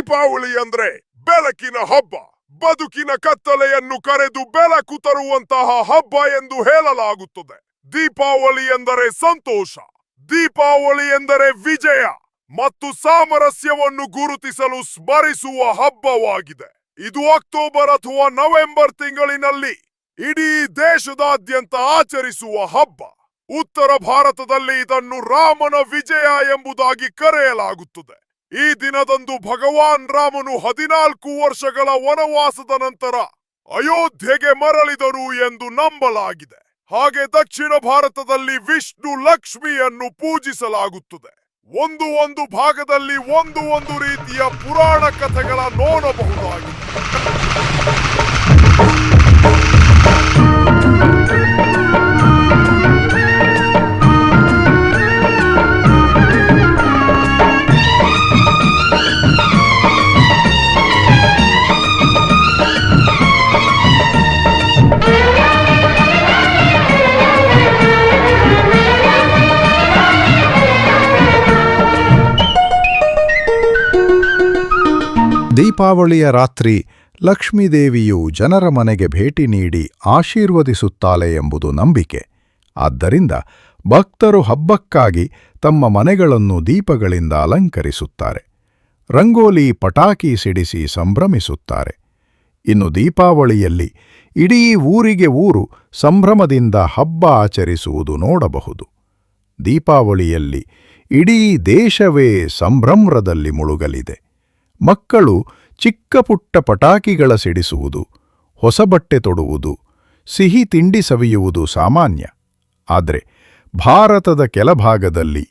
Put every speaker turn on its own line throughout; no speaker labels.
ದೀಪಾವಳಿ ಅಂದ್ರೆ ಬೆಳಕಿನ ಹಬ್ಬ, ಬದುಕಿನ ಕತ್ತಲೆಯನ್ನು ಕರೆದು ಬೆಳಕು ತರುವಂತಹ ಹಬ್ಬ ಎಂದು ಹೇಳಲಾಗುತ್ತದೆ. ದೀಪಾವಳಿ ಎಂದರೆ ಸಂತೋಷ, ದೀಪಾವಳಿ ಎಂದರೆ ವಿಜಯ ಮತ್ತು ಸಾಮರಸ್ಯವನ್ನು ಗುರುತಿಸಲು ಸ್ಮರಿಸುವ ಹಬ್ಬವಾಗಿದೆ. ಇದು ಅಕ್ಟೋಬರ್ ಅಥವಾ ನವೆಂಬರ್ ತಿಂಗಳಿನಲ್ಲಿ ಇಡೀ ದೇಶದಾದ್ಯಂತ ಆಚರಿಸುವ ಹಬ್ಬ. ಉತ್ತರ ಭಾರತದಲ್ಲಿ ಇದನ್ನು ರಾಮನ ವಿಜಯ ಎಂಬುದಾಗಿ ಕರೆಯಲಾಗುತ್ತದೆ. ಈ ದಿನದಂದು ಭಗವಾನ್ ರಾಮನು ಹದಿನಾಲ್ಕು ವರ್ಷಗಳ ವನವಾಸದ ನಂತರ ಅಯೋಧ್ಯೆಗೆ ಮರಳಿದರು ಎಂದು ನಂಬಲಾಗಿದೆ. ಹಾಗೆ ದಕ್ಷಿಣ ಭಾರತದಲ್ಲಿ ವಿಷ್ಣು ಲಕ್ಷ್ಮಿಯನ್ನು ಪೂಜಿಸಲಾಗುತ್ತದೆ. ಒಂದು ಒಂದು ಭಾಗದಲ್ಲಿ ಒಂದು ಒಂದು ರೀತಿಯ ಪುರಾಣ ಕಥೆಗಳ ನೋಡಬಹುದಾಗಿದೆ.
ದೀಪಾವಳಿಯ ರಾತ್ರಿ ಲಕ್ಷ್ಮೀದೇವಿಯು ಜನರ ಮನೆಗೆ ಭೇಟಿ ನೀಡಿ ಆಶೀರ್ವದಿಸುತ್ತಾಳೆ ಎಂಬುದು ನಂಬಿಕೆ. ಆದ್ದರಿಂದ ಭಕ್ತರು ಹಬ್ಬಕ್ಕಾಗಿ ತಮ್ಮ ಮನೆಗಳನ್ನು ದೀಪಗಳಿಂದ ಅಲಂಕರಿಸುತ್ತಾರೆ. ರಂಗೋಲಿ ಪಟಾಕಿ ಸಿಡಿಸಿ ಸಂಭ್ರಮಿಸುತ್ತಾರೆ. ಇನ್ನು ದೀಪಾವಳಿಯಲ್ಲಿ ಇಡೀ ಊರಿಗೆ ಊರು ಸಂಭ್ರಮದಿಂದ ಹಬ್ಬ ಆಚರಿಸುವುದು ನೋಡಬಹುದು. ದೀಪಾವಳಿಯಲ್ಲಿ ಇಡೀ ದೇಶವೇ ಸಂಭ್ರಮದಲ್ಲಿ ಮುಳುಗಲಿದೆ. ಮಕ್ಕಳು ಚಿಕ್ಕ ಪುಟ್ಟ ಪಟಾಕಿಗಳ ಸಿಡಿಸುವುದು, ಹೊಸ ಬಟ್ಟೆ ತೊಡುವುದು, ಸಿಹಿ ತಿಂಡಿ ಸವಿಯುವುದು ಸಾಮಾನ್ಯ. ಆದರೆ ಭಾರತದ ಕೆಲಭಾಗದಲ್ಲಿ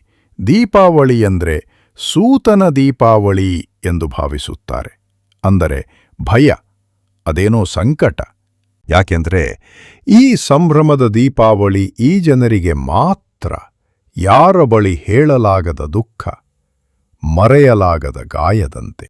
ದೀಪಾವಳಿ ಎಂದರೆ ಸೂತನ ದೀಪಾವಳಿ ಎಂದು ಭಾವಿಸುತ್ತಾರೆ. ಅಂದರೆ ಭಯ, ಅದೇನೋ ಸಂಕಟ. ಯಾಕೆಂದರೆ ಈ ಸಂಭ್ರಮದ ದೀಪಾವಳಿ ಈ ಜನರಿಗೆ ಮಾತ್ರ ಯಾರ ಬಳಿ ಹೇಳಲಾಗದ ದುಃಖ, ಮರೆಯಲಾಗದ ಗಾಯದಂತೆ.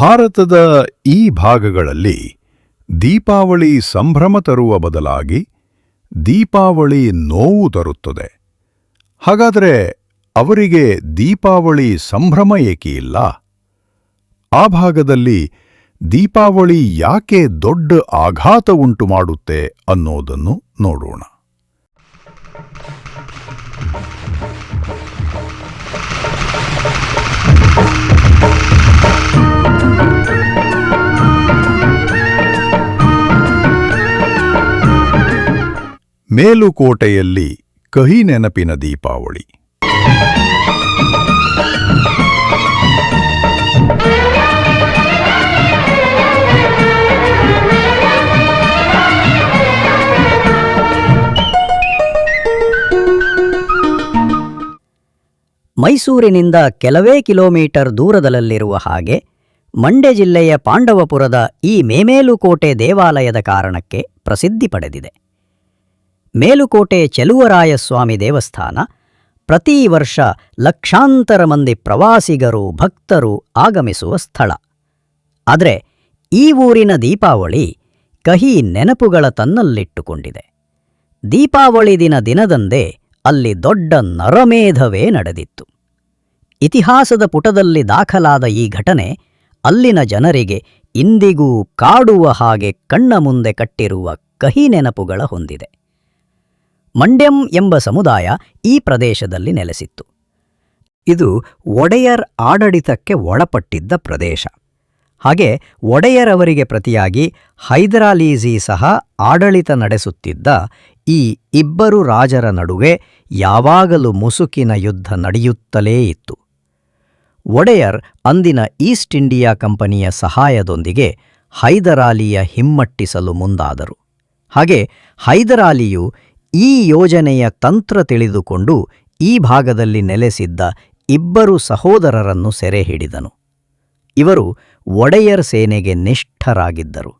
ಭಾರತದ ಈ ಭಾಗಗಳಲ್ಲಿ ದೀಪಾವಳಿ ಸಂಭ್ರಮ ತರುವ ಬದಲಾಗಿ ದೀಪಾವಳಿ ನೋವು ತರುತ್ತದೆ. ಹಾಗಾದರೆ ಅವರಿಗೆ ದೀಪಾವಳಿ ಸಂಭ್ರಮ ಏಕೆ ಇಲ್ಲ? ಆ ಭಾಗದಲ್ಲಿ ದೀಪಾವಳಿ ಯಾಕೆ ದೊಡ್ಡ ಆಘಾತ ಉಂಟು ಮಾಡುತ್ತೆ ಅನ್ನೋದನ್ನು ನೋಡೋಣ. ಮೇಲುಕೋಟೆಯಲ್ಲಿ ಕಹಿ ನೆನಪಿನ ದೀಪಾವಳಿ.
ಮೈಸೂರಿನಿಂದ ಕೆಲವೇ ಕಿಲೋಮೀಟರ್ ದೂರದಲ್ಲಿರುವ ಹಾಗೆ ಮಂಡ್ಯ ಜಿಲ್ಲೆಯ ಪಾಂಡವಪುರದ ಈ ಮೇಮೇಲುಕೋಟೆ ದೇವಾಲಯದ ಕಾರಣಕ್ಕೆ ಪ್ರಸಿದ್ಧಿ ಪಡೆದಿದೆ. ಮೇಲುಕೋಟೆ ಚೆಲುವರಾಯಸ್ವಾಮಿ ದೇವಸ್ಥಾನ. ಪ್ರತಿ ವರ್ಷ ಲಕ್ಷಾಂತರ ಮಂದಿ ಪ್ರವಾಸಿಗರು, ಭಕ್ತರು ಆಗಮಿಸುವ ಸ್ಥಳ. ಆದರೆ ಈ ಊರಿನ ದೀಪಾವಳಿ ಕಹಿ ನೆನಪುಗಳ ತನ್ನಲ್ಲಿಟ್ಟುಕೊಂಡಿದೆ. ದೀಪಾವಳಿ ದಿನ ದಿನದಂದೇ ಅಲ್ಲಿ ದೊಡ್ಡ ನರಮೇಧವೇ ನಡೆದಿತ್ತು. ಇತಿಹಾಸದ ಪುಟದಲ್ಲಿ ದಾಖಲಾದ ಈ ಘಟನೆ ಅಲ್ಲಿನ ಜನರಿಗೆ ಇಂದಿಗೂ ಕಾಡುವ ಹಾಗೆ ಕಣ್ಣ ಮುಂದೆ ಕಟ್ಟಿರುವ ಕಹಿ ನೆನಪುಗಳ ಹೊಂದಿದೆ. ಮಂಡ್ಯಂ ಎಂಬ ಸಮುದಾಯ ಈ ಪ್ರದೇಶದಲ್ಲಿ ನೆಲೆಸಿತ್ತು. ಇದು ಒಡೆಯರ್ ಆಡಳಿತಕ್ಕೆ ಒಳಪಟ್ಟಿದ್ದ ಪ್ರದೇಶ. ಹಾಗೆ ಒಡೆಯರವರಿಗೆ ಪ್ರತಿಯಾಗಿ ಹೈದರಾಲೀಜಿ ಸಹ ಆಡಳಿತ ನಡೆಸುತ್ತಿದ್ದ ಈ ಇಬ್ಬರು ರಾಜರ ನಡುವೆ ಯಾವಾಗಲೂ ಮುಸುಕಿನ ಯುದ್ಧ ನಡೆಯುತ್ತಲೇ ಇತ್ತು. ಒಡೆಯರ್ ಅಂದಿನ ಈಸ್ಟ್ ಇಂಡಿಯಾ ಕಂಪನಿಯ ಸಹಾಯದೊಂದಿಗೆ ಹೈದರಾಲಿಯ ಹಿಮ್ಮಟ್ಟಿಸಲು ಮುಂದಾದರು. ಹಾಗೆ ಹೈದರಾಲಿಯು ಈ ಯೋಜನೆಯ ತಂತ್ರ ತಿಳಿದುಕೊಂಡು ಈ ಭಾಗದಲ್ಲಿ ನೆಲೆಸಿದ್ದ ಇಬ್ಬರು ಸಹೋದರರನ್ನು ಸೆರೆ ಹಿಡಿದನು. ಇವರು ಒಡೆಯರ್ ಸೇನೆಗೆ ನಿಷ್ಠರಾಗಿದ್ದರು.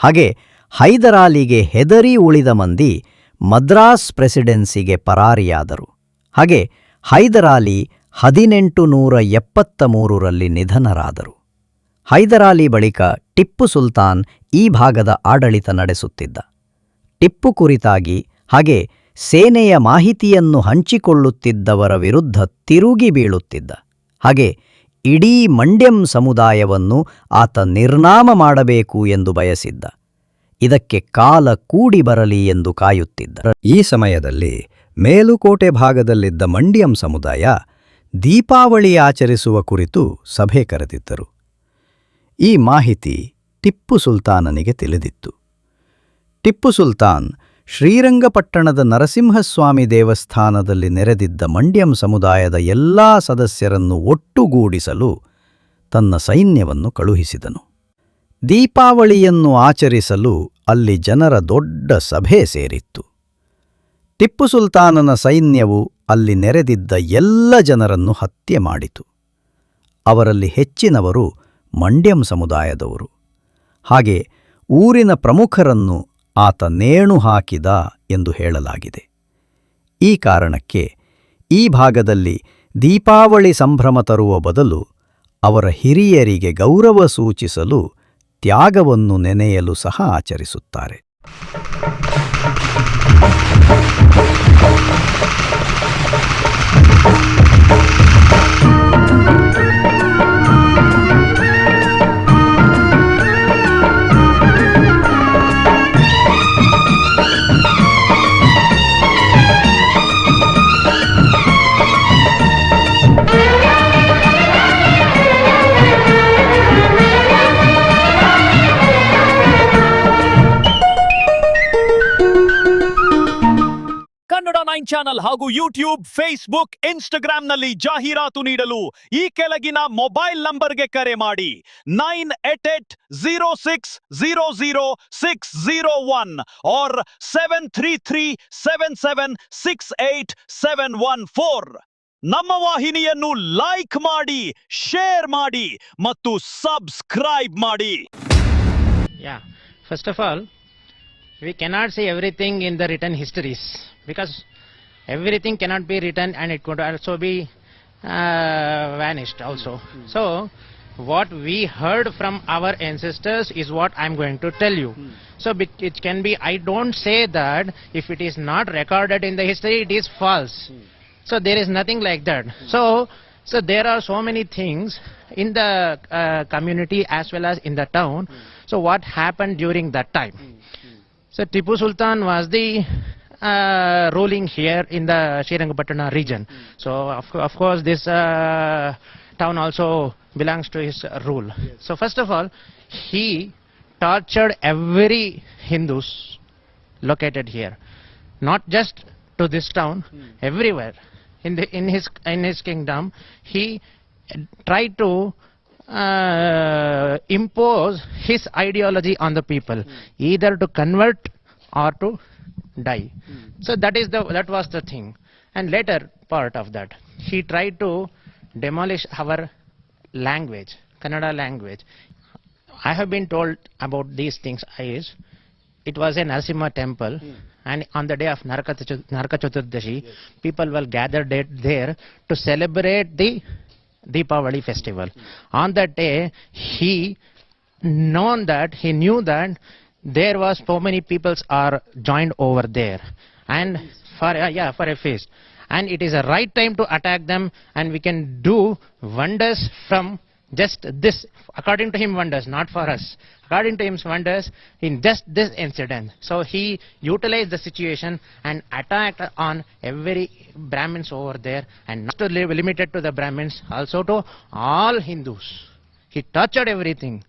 ಹಾಗೆ ಹೈದರಾಲಿಗೆ ಹೆದರಿ ಉಳಿದ ಮಂದಿ ಮದ್ರಾಸ್ ಪ್ರೆಸಿಡೆನ್ಸಿಗೆ ಪರಾರಿಯಾದರು. ಹಾಗೆ ಹೈದರಾಲಿ ಹದಿನೆಂಟು ನೂರ ಎಪ್ಪತ್ತ ಮೂರರಲ್ಲಿ ನಿಧನರಾದರು. ಹೈದರಾಲಿ ಬಳಿಕ ಟಿಪ್ಪು ಸುಲ್ತಾನ್ ಈ ಭಾಗದ ಆಡಳಿತ ನಡೆಸುತ್ತಿದ್ದ. ಟಿಪ್ಪು ಕುರಿತಾಗಿ ಹಾಗೆ ಸೇನೆಯ ಮಾಹಿತಿಯನ್ನು ಹಂಚಿಕೊಳ್ಳುತ್ತಿದ್ದವರ ವಿರುದ್ಧ ತಿರುಗಿ ಬೀಳುತ್ತಿದ್ದ. ಹಾಗೆ ಇಡೀ ಮಂಡ್ಯಂ ಸಮುದಾಯವನ್ನು ಆತ ನಿರ್ನಾಮ ಮಾಡಬೇಕು ಎಂದು ಬಯಸಿದ್ದ. ಇದಕ್ಕೆ ಕಾಲ ಕೂಡಿ ಬರಲಿ ಎಂದು ಕಾಯುತ್ತಿದ್ದ. ಈ ಸಮಯದಲ್ಲಿ ಮೇಲುಕೋಟೆ ಭಾಗದಲ್ಲಿದ್ದ ಮಂಡ್ಯಂ ಸಮುದಾಯ ದೀಪಾವಳಿ ಆಚರಿಸುವ ಕುರಿತು ಸಭೆ ಕರೆದಿದ್ದರು. ಈ ಮಾಹಿತಿ ಟಿಪ್ಪು ಸುಲ್ತಾನನಿಗೆ ತಿಳಿದಿತ್ತು. ಟಿಪ್ಪು ಸುಲ್ತಾನ್ ಶ್ರೀರಂಗಪಟ್ಟಣದ ನರಸಿಂಹಸ್ವಾಮಿ ದೇವಸ್ಥಾನದಲ್ಲಿ ನೆರೆದಿದ್ದ ಮಂಡ್ಯಂ ಸಮುದಾಯದ ಎಲ್ಲಾ ಸದಸ್ಯರನ್ನು ಒಟ್ಟುಗೂಡಿಸಲು ತನ್ನ ಸೈನ್ಯವನ್ನು ಕಳುಹಿಸಿದನು. ದೀಪಾವಳಿಯನ್ನು ಆಚರಿಸಲು ಅಲ್ಲಿ ಜನರ ದೊಡ್ಡ ಸಭೆ ಸೇರಿತ್ತು. ಟಿಪ್ಪು ಸುಲ್ತಾನನ ಸೈನ್ಯವು ಅಲ್ಲಿ ನೆರೆದಿದ್ದ ಎಲ್ಲ ಜನರನ್ನು ಹತ್ಯೆ ಮಾಡಿತು. ಅವರಲ್ಲಿ ಹೆಚ್ಚಿನವರು ಮಂಡ್ಯಂ ಸಮುದಾಯದವರು. ಹಾಗೆ ಊರಿನ ಪ್ರಮುಖರನ್ನು ಆತ ನೇಣು ಹಾಕಿದ ಎಂದು ಹೇಳಲಾಗಿದೆ. ಈ ಕಾರಣಕ್ಕೆ ಈ ಭಾಗದಲ್ಲಿ ದೀಪಾವಳಿ ಸಂಭ್ರಮ ತರುವ ಬದಲು ಅವರ ಹಿರಿಯರಿಗೆ ಗೌರವ ಸೂಚಿಸಲು ತ್ಯಾಗವನ್ನು ನೆನೆಯಲು ಸಹ ಆಚರಿಸುತ್ತಾರೆ.
ಚಾನಲ್ ಹಾಗೂ ಯೂಟ್ಯೂಬ್ ಫೇಸ್ಬುಕ್ ಇನ್ಸ್ಟಾಗ್ರಾಂ ನಲ್ಲಿ ಜಾಹೀರಾತು ನೀಡಲು ಈ ಕೆಳಗಿನ ಮೊಬೈಲ್ ನಂಬರ್ಗೆ ಕರೆ ಮಾಡಿ. Nine eight eight zero six zero zero six zero one or seven three three seven seven six eight seven one four ನಮ್ಮ ವಾಹಿನಿಯನ್ನು ಲೈಕ್ ಮಾಡಿ ಶೇರ್ ಮಾಡಿ ಮತ್ತು ಸಬ್ಸ್ಕ್ರೈಬ್ ಮಾಡಿ.
Yeah, first of all, we cannot everything in the written histories because everything cannot be written and it could also be uh, vanished also. Hmm. So, what we heard from our ancestors is what I'm going to tell you. Hmm. So, it can be, I don't say that if it is not recorded in the history, it is false. Hmm. So there is nothing like that. So, so there are so many things in the uh, community as well as in the town. So what happened during that time? So Tipu Sultan was the uh, ruling here in the Srirangapatna region. So of, of course this uh, town also belongs to his rule. So first of all, he tortured every Hindus located here. Not just to this town everywhere. In the in his in his kingdom he tried to uh, impose his ideology on the people either to convert or to die. Hmm. So that is the that was the thing. And later part of that he tried to demolish our language kannada language. I have been told about these things is it was a Narasimha temple, hmm. and on the day of Naraka, Chatur- Naraka Chaturdashi, people will gather there, there to celebrate the Deepavali festival. Hmm. On that day, he known that he knew that there was so many peoples are joined over there, and for uh, yeah for a feast, and it is a right time to attack them, and we can do wonders from just this according to him wonders not for us. According to him wonders in just this incident. So he utilized the situation and attacked on every brahmins over there and not to limited to the brahmins also to all hindus. He tortured everything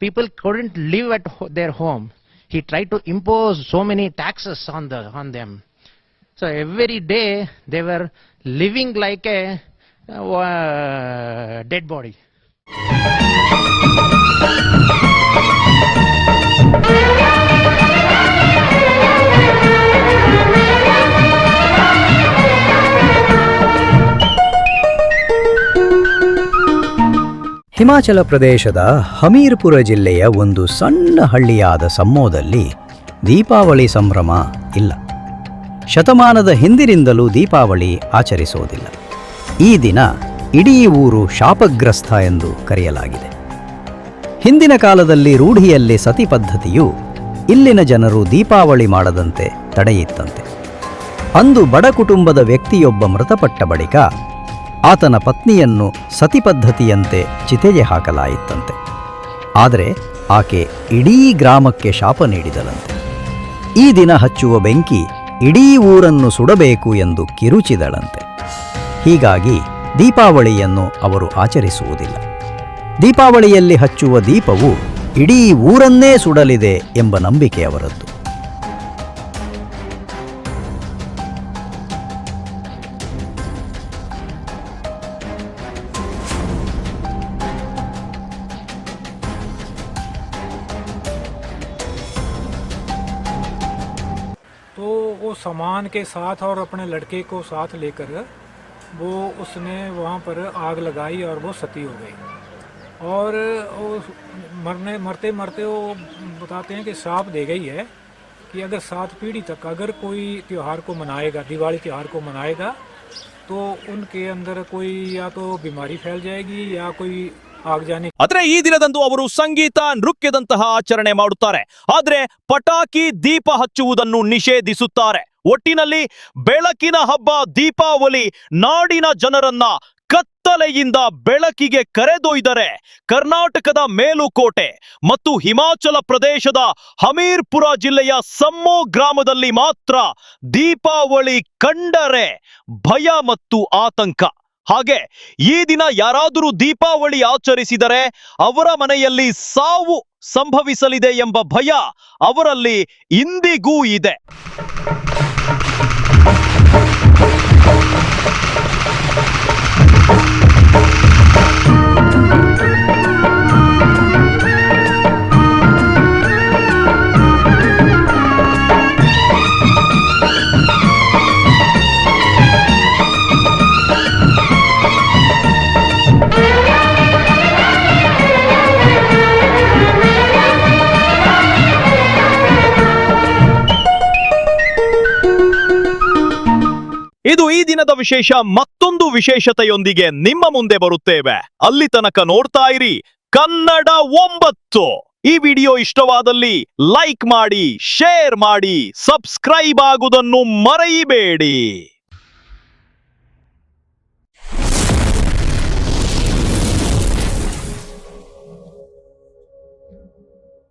people couldn't live at ho- their home. He tried to impose so many taxes on the on them. So every day they were living like a uh, dead body.
Himachal ಪ್ರದೇಶದ ಹಮೀರ್ಪುರ ಜಿಲ್ಲೆಯ ಒಂದು ಸಣ್ಣ ಹಳ್ಳಿಯಾದ ಸಮ್ಮೋದಲ್ಲಿ ದೀಪಾವಳಿ ಸಂಭ್ರಮ ಇಲ್ಲ. ಶತಮಾನದ ಹಿಂದಿನಿಂದಲೂ ದೀಪಾವಳಿ ಆಚರಿಸೋದಿಲ್ಲ ಈ ದಿನ ಇಡೀ ಊರು ಶಾಪಗ್ರಸ್ತ ಎಂದು ಕರೆಯಲಾಗಿದೆ. ಹಿಂದಿನ ಕಾಲದಲ್ಲಿ ರೂಢಿಯಲ್ಲಿ ಸತಿ ಪದ್ಧತಿಯು ಇಲ್ಲಿನ ಜನರು ದೀಪಾವಳಿ ಮಾಡದಂತೆ ತಡೆಯಿತ್ತಂತೆ. ಅಂದು ಬಡ ಕುಟುಂಬದ ವ್ಯಕ್ತಿಯೊಬ್ಬ ಮೃತಪಟ್ಟ ಬಳಿಕ ಆತನ ಪತ್ನಿಯನ್ನು ಸತಿಪದ್ಧತಿಯಂತೆ ಚಿತೆಗೆ ಹಾಕಲಾಯಿತಂತೆ. ಆದರೆ ಆಕೆ ಇಡೀ ಗ್ರಾಮಕ್ಕೆ ಶಾಪ ನೀಡಿದಳಂತೆ. ಈ ದಿನ ಹಚ್ಚುವ ಬೆಂಕಿ ಇಡೀ ಊರನ್ನು ಸುಡಬೇಕು ಎಂದು ಕಿರುಚಿದಳಂತೆ. ಹೀಗಾಗಿ ದೀಪಾವಳಿಯನ್ನು ಅವರು ಆಚರಿಸುವುದಿಲ್ಲ. ದೀಪಾವಳಿಯಲ್ಲಿ ಹಚ್ಚುವ ದೀಪವು ಇಡೀ ಊರನ್ನೇ ಸುಡಲಿದೆ ಎಂಬ ನಂಬಿಕೆ ಅವರದ್ದು.
के साथ और अपने लड़के को साथ लेकर वो उसने वहाँ पर आग लगाई और वो सती हो गई और वो मरने मरते मरते वो बताते हैं कि साफ दे गई है कि अगर सात पीढ़ी तक अगर कोई त्यौहार को मनाएगा दिवाली त्यौहार को मनाएगा तो उनके अंदर कोई या तो बीमारी फैल जाएगी या कोई आग जाने
ಆದ್ರೆ ಈ ದಿನದಂದು ಅವರು ಸಂಗೀತ ನೃತ್ಯದಂತಹ ಆಚರಣೆ ಮಾಡುತ್ತಾರೆ ಆದ್ರೆ ಪಟಾಕಿ ದೀಪ ಹಚ್ಚುವುದನ್ನು ನಿಷೇಧಿಸುತ್ತಾರೆ ಒಟ್ಟಿನಲ್ಲಿ ಬೆಳಕಿನ ಹಬ್ಬ, ದೀಪಾವಳಿ, ನಾಡಿನ ಜನರನ್ನ ಕತ್ತಲೆಯಿಂದ ಬೆಳಕಿಗೆ ಕರೆದೊಯ್ದರೆ ಕರ್ನಾಟಕದ ಮೇಲುಕೋಟೆ ಮತ್ತು ಹಿಮಾಚಲ ಪ್ರದೇಶದ ಹಮೀರ್ಪುರ ಜಿಲ್ಲೆಯ ಸಮ್ಮೋ ಗ್ರಾಮದಲ್ಲಿ ಮಾತ್ರ ದೀಪಾವಳಿ ಕಂಡರೆ ಭಯ ಮತ್ತು ಆತಂಕ. ಹಾಗೆ ಈ ದಿನ ಯಾರಾದರೂ ದೀಪಾವಳಿ ಆಚರಿಸಿದರೆ ಅವರ ಮನೆಯಲ್ಲಿ ಸಾವು ಸಂಭವಿಸಲಿದೆ ಎಂಬ ಭಯ ಅವರಲ್ಲಿ ಇಂದಿಗೂ ಇದೆ. ಇದು ಈ ದಿನದ ವಿಶೇಷ, ಮತ್ತೊಂದು ವಿಶೇಷತೆಯೊಂದಿಗೆ ನಿಮ್ಮ ಮುಂದೆ ಬರುತ್ತೇವೆ. ಅಲ್ಲಿ ತನಕ ನೋಡ್ತಾ ಇರಿ, ಕನ್ನಡ ಒಂಬತ್ತು. ಈ ವಿಡಿಯೋ ಇಷ್ಟವಾದಲ್ಲಿ ಲೈಕ್ ಮಾಡಿ, ಶೇರ್ ಮಾಡಿ, ಸಬ್ಸ್ಕ್ರೈಬ್ ಆಗುವುದನ್ನು ಮರೆಯಬೇಡಿ.